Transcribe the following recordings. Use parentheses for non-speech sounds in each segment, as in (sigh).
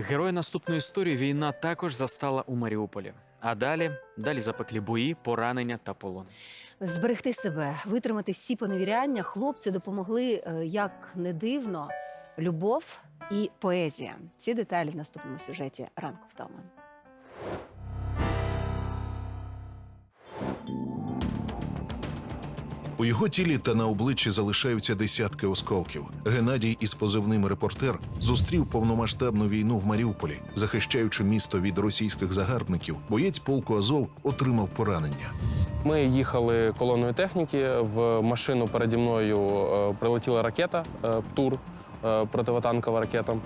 Герої наступної історії війна також застала у Маріуполі. А далі далі запеклі бої, поранення та полон. Зберегти себе, витримати всі поневіряння хлопцю допомогли, е, як не дивно, любов і поезія. Ці деталі в наступному сюжеті ранку вдома. У його тілі та на обличчі залишаються десятки осколків. Геннадій із позивним репортер зустрів повномасштабну війну в Маріуполі, захищаючи місто від російських загарбників. Боєць полку Азов отримав поранення. Ми їхали колоною техніки. В машину переді мною е, прилетіла ракета е, ПТУР, е, противотанкова ракета.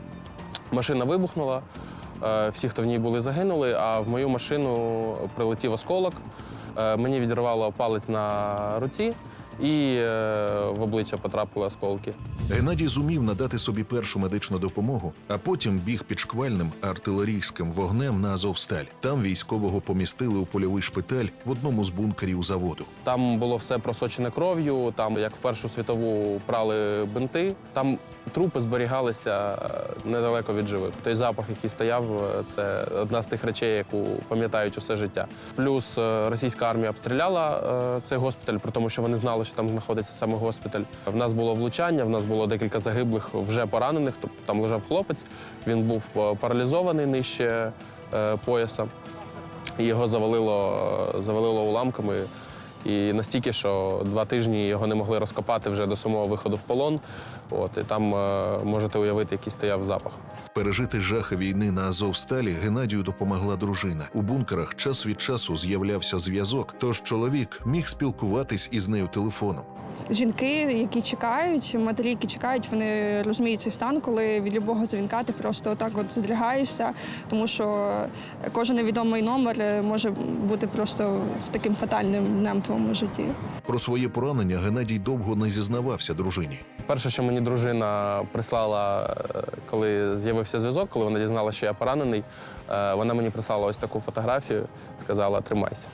Машина вибухнула. Всі, хто в ній були, загинули, а в мою машину прилетів осколок. Мені відірвало палець на руці і е, в обличчя потрапили осколки. Геннадій зумів надати собі першу медичну допомогу, а потім біг під шквальним артилерійським вогнем на Азовсталь. Там військового помістили у польовий шпиталь в одному з бункерів заводу. Там було все просочене кров'ю, там, як в Першу світову прали бинти, там трупи зберігалися е, недалеко від живих. Той запах, який стояв, е, це одна з тих речей, яку пам'ятають усе життя. Плюс російська армія обстріляла цей госпіталь, при тому, що вони знали, що там знаходиться саме госпіталь. В нас було влучання, в нас було декілька загиблих, вже поранених. Тобто там лежав хлопець. Він був е, паралізований нижче е, пояса. І його завалило, завалило уламками. І настільки, що два тижні його не могли розкопати вже до самого виходу в полон. От, і там е, можете уявити, який стояв запах. Пережити жахи війни на Азовсталі Геннадію допомогла дружина. У бункерах час від часу з'являвся зв'язок, тож чоловік міг спілкуватись із нею телефоном. Жінки, які чекають, матері, які чекають, вони розуміють цей стан, коли від любого дзвінка ти просто отак от здригаєшся, тому що кожен невідомий номер може бути просто таким фатальним днем твоєму житті. Про своє поранення Геннадій довго не зізнавався дружині. Перше, що мені дружина прислала, е, коли з'явився зв'язок, коли вона дізналася, що я поранений, е, вона мені прислала ось таку фотографію, сказала: тримайся.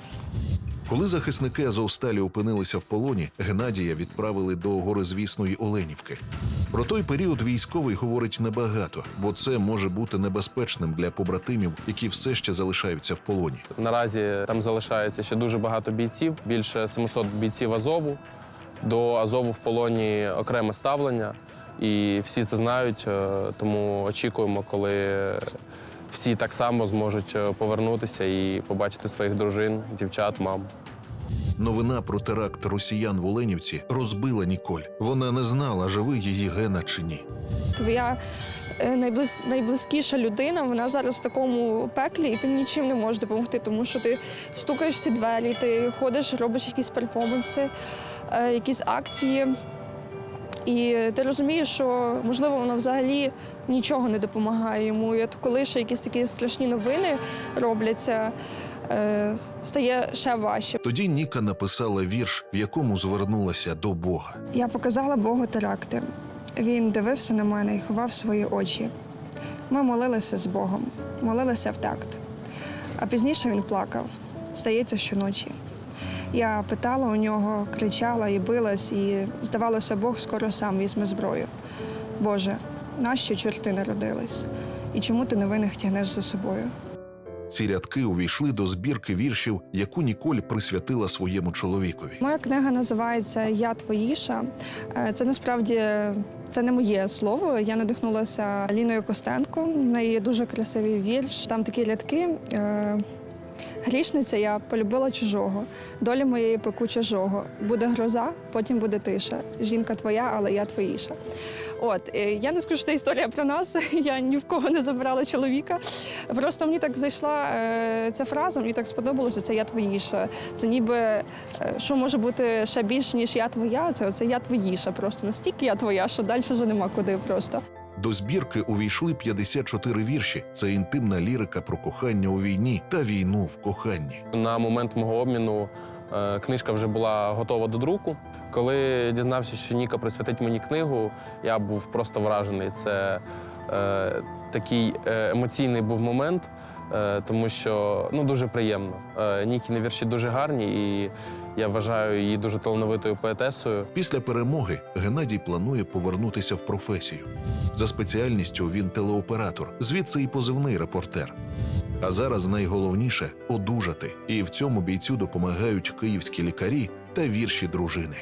Коли захисники Азовсталі опинилися в полоні, Геннадія відправили до горизвісної Оленівки. Про той період військовий говорить небагато, бо це може бути небезпечним для побратимів, які все ще залишаються в полоні. Наразі там залишається ще дуже багато бійців, більше 700 бійців Азову. До Азову в полоні окреме ставлення, і всі це знають. е, Тому очікуємо, коли всі так само зможуть е, повернутися і побачити своїх дружин, дівчат, мам. Новина про теракт росіян в Оленівці розбила Ніколь. Вона не знала, живий її гена чи ні. Твоя е, найблиз, найблизькіша людина, вона зараз в такому пеклі, і ти нічим не можеш допомогти, тому що ти стукаєш ці двері, ти ходиш, робиш якісь перформанси, е, якісь акції. І ти розумієш, що можливо воно взагалі нічого не допомагає йому. І от коли ще якісь такі страшні новини робляться, е, стає ще важче. Тоді Ніка написала вірш, в якому звернулася до Бога. Я показала Богу теракти. Він дивився на мене і ховав свої очі. Ми молилися з Богом, молилися в такт. А пізніше він плакав, здається, щоночі. Я питала у нього, кричала і билась, і здавалося, Бог скоро сам візьме зброю. Боже, нащо чорти народились? І чому ти невинних тягнеш за собою? Ці рядки увійшли до збірки віршів, яку Ніколь присвятила своєму чоловікові. Моя книга називається Я твоїша. Е, Це насправді це не моє слово. Я надихнулася Ліною Костенко. В неї є дуже красивий вірш. Там такі рядки. Грішниця я полюбила чужого, доля моєї пекуча жого. Буде гроза, потім буде тиша. Жінка твоя, але я твоїша. От е, я не скажу, що це історія про нас. (laughs) Я ні в кого не забирала чоловіка. Просто мені так зайшла е, ця фраза, мені так сподобалося. Це я твоїша. Це ніби е, що може бути ще більше, ніж я твоя. Це оце я твоїша. Просто настільки я твоя, що далі вже нема куди просто. До збірки увійшли 54 вірші. Це інтимна лірика про кохання у війні та війну в коханні. На момент мого обміну е, книжка вже була готова до друку. Коли дізнався, що Ніка присвятить мені книгу, я був просто вражений. Це е, такий е, емоційний був момент, тому що ну, дуже приємно. Е, Нікіни вірші дуже гарні, і Я вважаю її дуже талановитою поетесою. Після перемоги Геннадій планує повернутися в професію. За спеціальністю він телеоператор, звідси і позивний репортер. А зараз найголовніше одужати, і в цьому бійцю допомагають київські лікарі та вірші дружини.